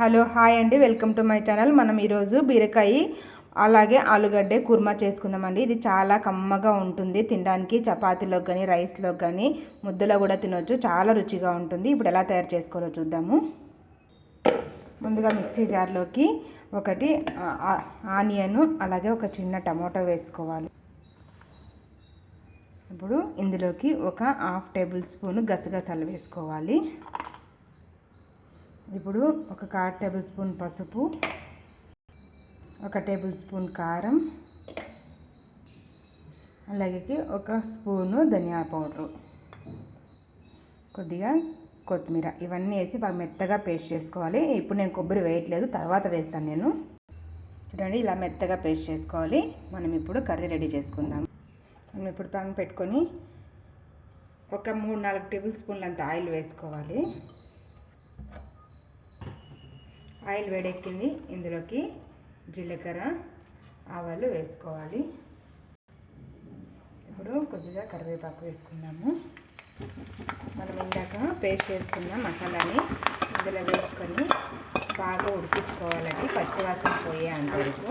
Hello hi అండి. Welcome to my channel. మనం ఈరోజు బీరకాయ అలాగే ఆలుగడ్డ కుర్మా చేసుకుందామండి. ఇది చాలా కమ్మగా ఉంటుంది. తినడానికి చపాతీలోకి కానీ రైస్లోకి కానీ ముద్దలో కూడా తినొచ్చు. చాలా రుచిగా ఉంటుంది. ఇప్పుడు ఎలా తయారు చేసుకోవాలో చూద్దాము. ముందుగా మిక్సీ జార్లోకి ఒకటి ఆనియన్ అలాగే ఒక చిన్న టమాటో వేసుకోవాలి. ఇప్పుడు ఇందులోకి ఒక హాఫ్ టేబుల్ స్పూన్ గసగసాలు వేసుకోవాలి. ఇప్పుడు ఒక కార్ టేబుల్ స్పూన్ పసుపు ఒక టేబుల్ స్పూన్ కారం అలాగే ఒక స్పూను ధనియా పౌడరు కొద్దిగా కొత్తిమీర. ఇవన్నీ వేసి బాగా మెత్తగా పేస్ట్ చేసుకోవాలి. ఇప్పుడు నేను కొబ్బరి వేయట్లేదు తర్వాత వేస్తాను నేను. చూడండి ఇలా మెత్తగా పేస్ట్ చేసుకోవాలి. మనం ఇప్పుడు కర్రీ రెడీ చేసుకుందాం. మనం ఇప్పుడు పాన్ పెట్టుకొని ఒక మూడు నాలుగు టేబుల్ స్పూన్లంత ఆయిల్ వేసుకోవాలి. ఆయిల్ వేడెక్కింది. ఇందులోకి జీలకర్ర ఆవాలు వేసుకోవాలి. ఇప్పుడు కొద్దిగా కరివేపాకు వేసుకుందాము. మనం ఇందాక పేస్ట్ చేసుకున్న మసాలాని ఇందులో వేసుకొని బాగా ఉడికించుకోవాలండి. పచ్చివాసన పోయే అంతవరకు.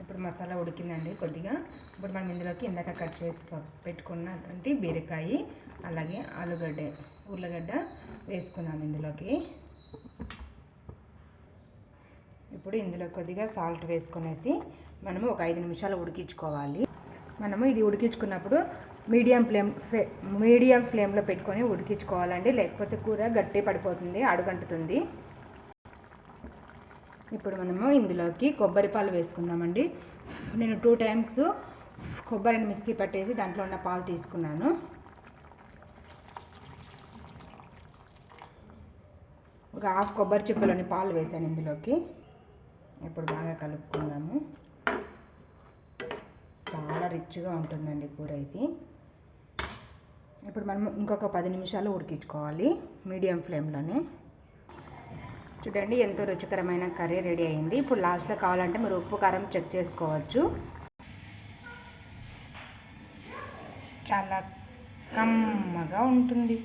ఇప్పుడు మసాలా ఉడికిందండి. కొద్దిగా ఇప్పుడు మనం ఇందులోకి ఇందాక కట్ చేసి పెట్టుకున్నటువంటి బీరకాయ అలాగే ఆలుగడ్డ ఉర్లగడ్డ వేసుకున్నాం ఇందులోకి. ఇప్పుడు ఇందులో కొద్దిగా సాల్ట్ వేసుకునేసి మనము ఒక ఐదు నిమిషాలు ఉడికించుకోవాలి. మనము ఇది ఉడికించుకున్నప్పుడు మీడియం ఫ్లేమ్ మీడియం ఫ్లేమ్లో పెట్టుకొని ఉడికించుకోవాలండి. లేకపోతే కూర గట్టి పడిపోతుంది అడుగంటుతుంది. ఇప్పుడు మనము ఇందులోకి కొబ్బరి పాలు వేసుకుందామండి. నేను టూ టైమ్స్ కొబ్బరిని మిక్సీ పట్టేసి దాంట్లో ఉన్న పాలు తీసుకున్నాను. ఒక హాఫ్ కొబ్బరి చిప్పలోని పాలు వేసాను ఇందులోకి. ఇప్పుడు బాగా కలుపుకుందాము. చాలా రిచ్గా ఉంటుందండి కూర ఇది. ఇప్పుడు మనం ఇంకొక పది నిమిషాలు ఉడికించుకోవాలి మీడియం ఫ్లేమ్లోనే. చూడండి ఎంతో రుచికరమైన కర్రీ రెడీ అయింది. ఇప్పుడు లాస్ట్లో కావాలంటే మీరు ఉప్పు కారం చెక్ చేసుకోవచ్చు. చాలా కమ్మగా ఉంటుంది.